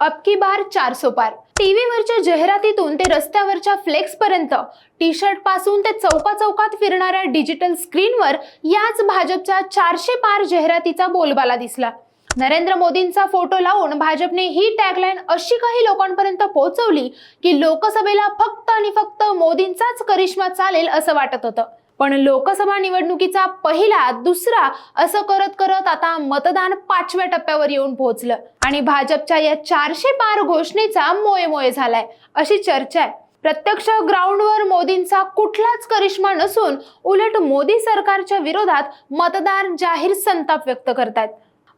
अबकी बार चारसो पार. टीव्हीवरच्या जाहिरातीतून ते रस्त्यावरच्या फ्लेक्स पर्यंत टी शर्टपासून ते चौका चौकात फिरणाऱ्या डिजिटल स्क्रीनवर याच भाजपच्या चारशे पार जाहिरातीचा बोलबाला दिसला. नरेंद्र मोदींचा फोटो लावून भाजपने ही टॅगलाईन अशी काही लोकांपर्यंत पोहोचवली की लोकसभेला फक्त आणि फक्त मोदींचाच करिश्मा चालेल असं वाटत होतं. पण लोकसभा निवडणुकीचा पहिला दुसरा असं करत करत आता मतदान पाचव्या टप्प्यावर येऊन पोहोचलं. आणि भाजपच्या या चारशे पार घोषणेचा मोये मोये झालाय अशी चर्चा आहे. प्रत्यक्ष ग्राउंडवर मोदींचा कुठलाच करिश्मा नसून उलट मोदी सरकारच्या विरोधात मतदार जाहीर संताप व्यक्त करतात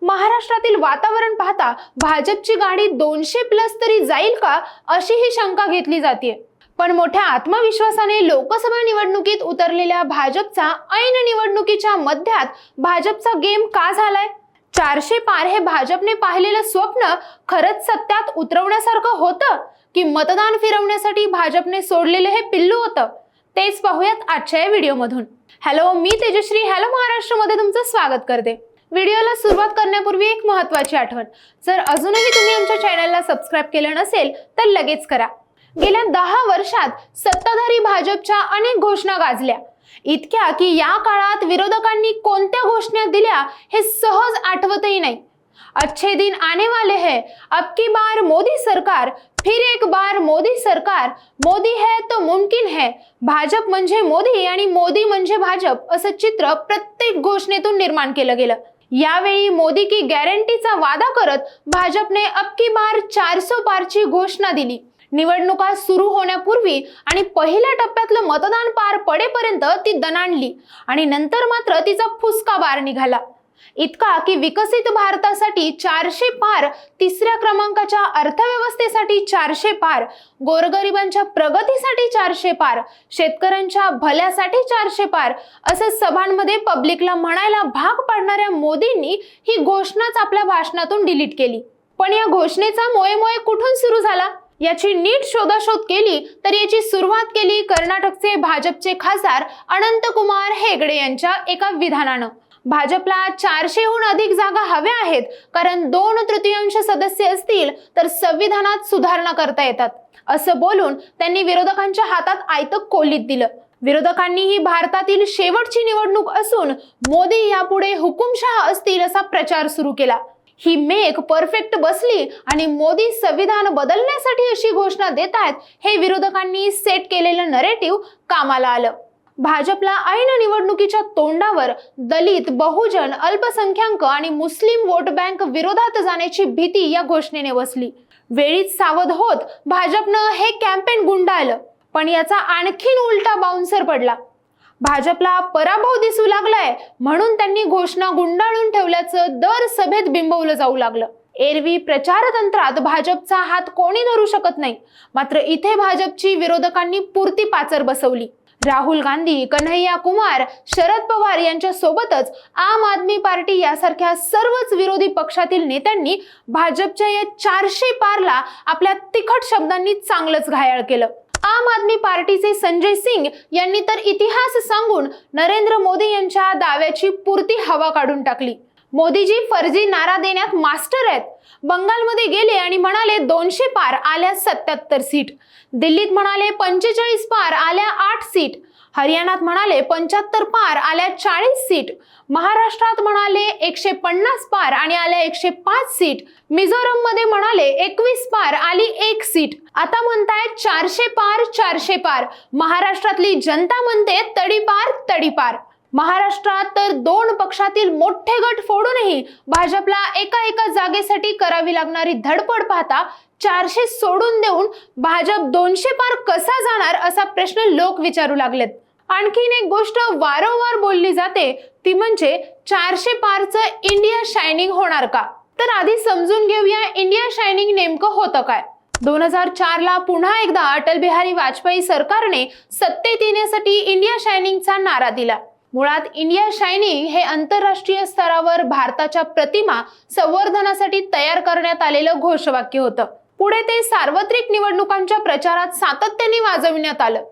महाराष्ट्रातील वातावरण पाहता भाजपची गाडी दोनशे प्लस तरी जाईल का अशी ही शंका घेतली जाते पण मोठ्या आत्मविश्वासाने लोकसभा निवडणुकीत उतरलेल्या भाजपचा ऐन निवडणुकीच्या मध्यात भाजपचा गेम का झालाय? चारशे पार हे भाजपने पाहिलेलं स्वप्न खरंच सत्यात उतरवण्यासारखं होतं? की मतदान फिरवण्यासाठी भाजपने सोडलेलं हे पिल्लू होतं? तेच पाहूयात आजच्या या व्हिडिओमधून. हॅलो मी तेजश्री. हॅलो महाराष्ट्रमध्ये तुमचं स्वागत करते. व्हिडिओला सुरुवात करण्यापूर्वी एक महत्त्वाची आठवण. जर अजूनही तुम्ही आमच्या चॅनलला सबस्क्राईब केलं नसेल तर लगेच करा. गेल्या दहा वर्षात सत्ताधारी भाजपच्या अनेक घोषणा गाजल्या. इतक्या की या काळात विरोधकांनी कोणत्या घोषणा दिल्या हे सहज आठवतही नाही. अच्छे दिन आने वाले हैं अब की बार मोदी सरकार फिर एक बार मोदी सरकार मोदी है तो मुमकिन है. भाजप म्हणजे मोदी आणि मोदी म्हणजे भाजप असं चित्र प्रत्येक घोषणेतून निर्माण केलं गेलं. यावेळी मोदी की गॅरंटीचा वादा करत भाजपने अब की बार चारसो पारची घोषणा दिली. निवडणुका सुरू होण्यापूर्वी आणि पहिल्या टप्प्यातलं मतदान पार पडेपर्यंत ती दणाणली आणि नंतर मात्र तिचा फुसका बार निघाला. इतका की विकसित भारतासाठी चारशे पार तिसऱ्या क्रमांकाच्या अर्थव्यवस्थेसाठी चारशे पार गोरगरिबांच्या प्रगतीसाठी चारशे पार शेतकऱ्यांच्या भल्यासाठी चारशे पार असं सभांमध्ये पब्लिकला म्हणायला भाग पाडणाऱ्या मोदींनी ही घोषणाच आपल्या भाषणातून डिलीट केली. पण या घोषणेचा मोये मोये कुठून सुरू झाला? याची नीट शोधाशोध केली तर याची सुरुवात केली कर्नाटकचे भाजपचे खासदार अनंत कुमार हेगडे यांच्या एका विधानानं. भाजपला चारशेहून अधिक जागा हव्या आहेत कारण दोन तृतीयांश सदस्य असतील तर संविधानात सुधारणा करता येतात. असं बोलून त्यांनी विरोधकांच्या हातात आयतं कोलीत दिलं. विरोधकांनी ही भारतातील शेवटची निवडणूक असून मोदी यापुढे हुकुमशहा असतील असा प्रचार सुरू केला. ही मेघ परफेक्ट बसली आणि मोदी संविधान बदलण्यासाठी अशी घोषणा देत आहेत हे विरोधकांनी सेट केलेलं नरेटिव्ह कामाला आलं. भाजपला ऐन निवडणुकीच्या तोंडावर दलित बहुजन अल्पसंख्याक आणि मुस्लिम वोट बँक विरोधात जाण्याची भीती या घोषणेने बसली. वेळीच सावध होत भाजपनं हे कॅम्पेन गुंडाळलं. पण याचा आणखीन उलटा बाउन्सर पडला. भाजपला पराभव दिसू लागलाय म्हणून त्यांनी घोषणा गुंडाळून ठेवल्याचं दर सभेत बिंबवलं जाऊ लागलं. एरवी प्रचारतंत्रात भाजपचा हात कोणी धरू शकत नाही. मात्र इथे भाजपची विरोधकांनी पुरती पाचर बसवली. राहुल गांधी कन्हैया कुमार शरद पवार यांच्या सोबतच आम आदमी पार्टी यासारख्या सर्वच विरोधी पक्षातील नेत्यांनी भाजपच्या या चारशे पारला आपल्या तिखट शब्दांनी चांगलंच घायाळ केलं. आम आदमी पार्टीचे संजय सिंग यांनी तर इतिहास सांगून नरेंद्र मोदी यांच्या दाव्याची पुरती हवा काढून टाकली. मोदीजी फर्जी नारा देण्यात मास्टर आहेत. बंगालमध्ये गेले आणि म्हणाले दोनशे पार आल्या सत्याहत्तर सीट. दिल्लीत म्हणाले पंचेचाळीस पार आल्या आठ सीट. हरियाणात म्हणाले पंच्याहत्तर पार आल्या चाळीस सीट. महाराष्ट्रात म्हणाले एकशे पन्नास पार आणि आल्या एकशे पाच सीट. मिझोरममध्ये म्हणाले एकवीस पार आली एक सीट. आता म्हणतायत चारशे पार चारशे पार. महाराष्ट्रातली जनता म्हणते तडीपार तडीपार. महाराष्ट्रात तर दोन पक्षातील मोठे गट फोडूनही भाजपला एका एका जागेसाठी करावी लागणारी धडपड पाहता चारशे सोडून देऊन भाजप दोनशे पार कसा जाणार असा प्रश्न लोक विचारू लागलेत. आणखीन एक गोष्ट वारंवार बोलली जाते ती म्हणजे चारशे पारचं इंडिया शायनिंग होणार का? तर आधी समजून घेऊया इंडिया शायनिंग नेमकं होतं काय. दोन हजार चार ला पुन्हा एकदा अटल बिहारी वाजपेयी सरकारने सत्तेत येण्यासाठी इंडिया शायनिंगचा नारा दिला. मुळात इंडिया शायनिंग हे आंतरराष्ट्रीय स्तरावर भारताच्या प्रतिमा संवर्धनासाठी तयार करण्यात आलेलं घोषवाक्य होतं. पुढे ते सार्वत्रिक निवडणुकांच्या प्रचारात सातत्याने वाजविण्यात आलं.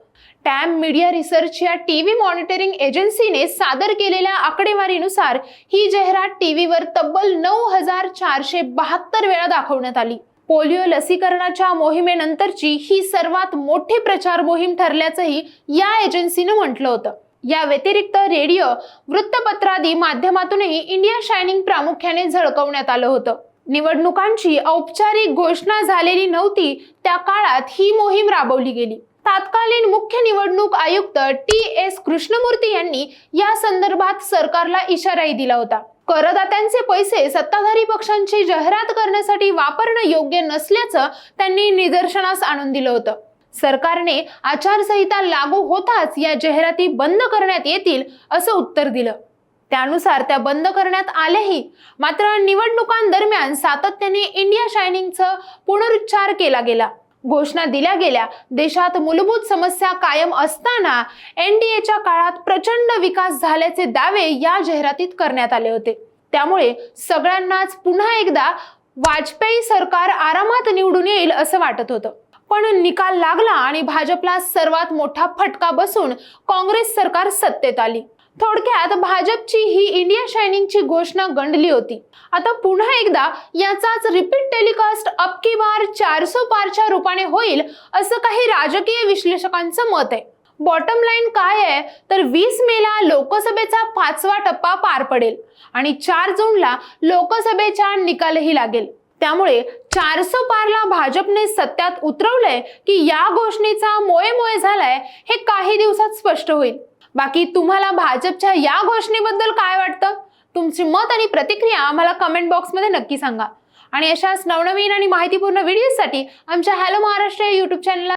टॅम मीडिया रिसर्च या टीव्ही मॉनिटरिंग एजन्सीने सादर केलेल्या आकडेवारीनुसार ही जाहिरात टीव्हीवर तब्बल नऊ हजार चारशे बहात्तर वेळा दाखवण्यात आली. पोलिओ लसीकरणाच्या मोहिमेनंतरची ही सर्वात मोठी प्रचार मोहीम ठरल्याचंही या एजन्सीनं म्हटलं होतं. या व्यतिरिक्त रेडिओ वृत्तपत्रादी माध्यमातूनही इंडिया शायनिंग प्रामुख्याने झळकवण्यात आलं होतं. निवडणुकांची औपचारिक घोषणा झालेली नव्हती त्या काळात ही मोहीम राबवली गेली. तत्कालीन मुख्य निवडणूक आयुक्त टी एस कृष्णमूर्ती यांनी या संदर्भात सरकारला इशाराही दिला होता. करदात्यांचे पैसे सत्ताधारी पक्षांची जाहिरात करण्यासाठी वापरणं योग्य नसल्याचं त्यांनी निदर्शनास आणून दिलं होतं. सरकारने आचारसंहिता लागू होताच या जाहिराती बंद करण्यात येतील असं उत्तर दिलं. त्यानुसार त्या बंद करण्यात आल्याही मात्र निवडणुकांदरम्यान सातत्याने इंडिया शायनिंगचं पुनरुच्चार केला गेला. घोषणा दिल्या गेल्या देशात मूलभूत समस्या कायम असताना एनडीएच्या काळात प्रचंड विकास झाल्याचे दावे या जाहिरातीत करण्यात आले होते. त्यामुळे सगळ्यांनाच पुन्हा एकदा वाजपेयी सरकार आरामात निवडून येईल असं वाटत होतं. पण निकाल लागला आणि भाजपला सर्वात मोठा फटका बसून काँग्रेस सरकार सत्तेत आली. थोडक्यात भाजपची ही इंडिया शायनिंगची घोषणा गंडली होती. आता पुन्हा एकदा याचाच रिपीट टेलिकास्ट अब की बार चारसो पारच्या रूपाने होईल असं काही राजकीय विश्लेषकांचं मत आहे. बॉटम लाईन काय आहे? तर वीस मेला लोकसभेचा पाचवा टप्पा पार पडेल आणि चार जूनला लोकसभेचा निकालही लागेल. त्यामुळे चारसो पारला भाजपने सत्यात उतरवलंय की या घोषणेचा मोये मोये झालाय हे काही दिवसात स्पष्ट होईल. बाकी तुम्हाला भाजपच्या या घोषणेबद्दल काय वाटतं? तुमची मत आणि प्रतिक्रिया आम्हाला कमेंट बॉक्समध्ये नक्की सांगा. आणि अशाच नवनवीन आणि माहितीपूर्ण व्हिडिओसाठी आमच्या हॅलो महाराष्ट्र या यूट्यूब चॅनलला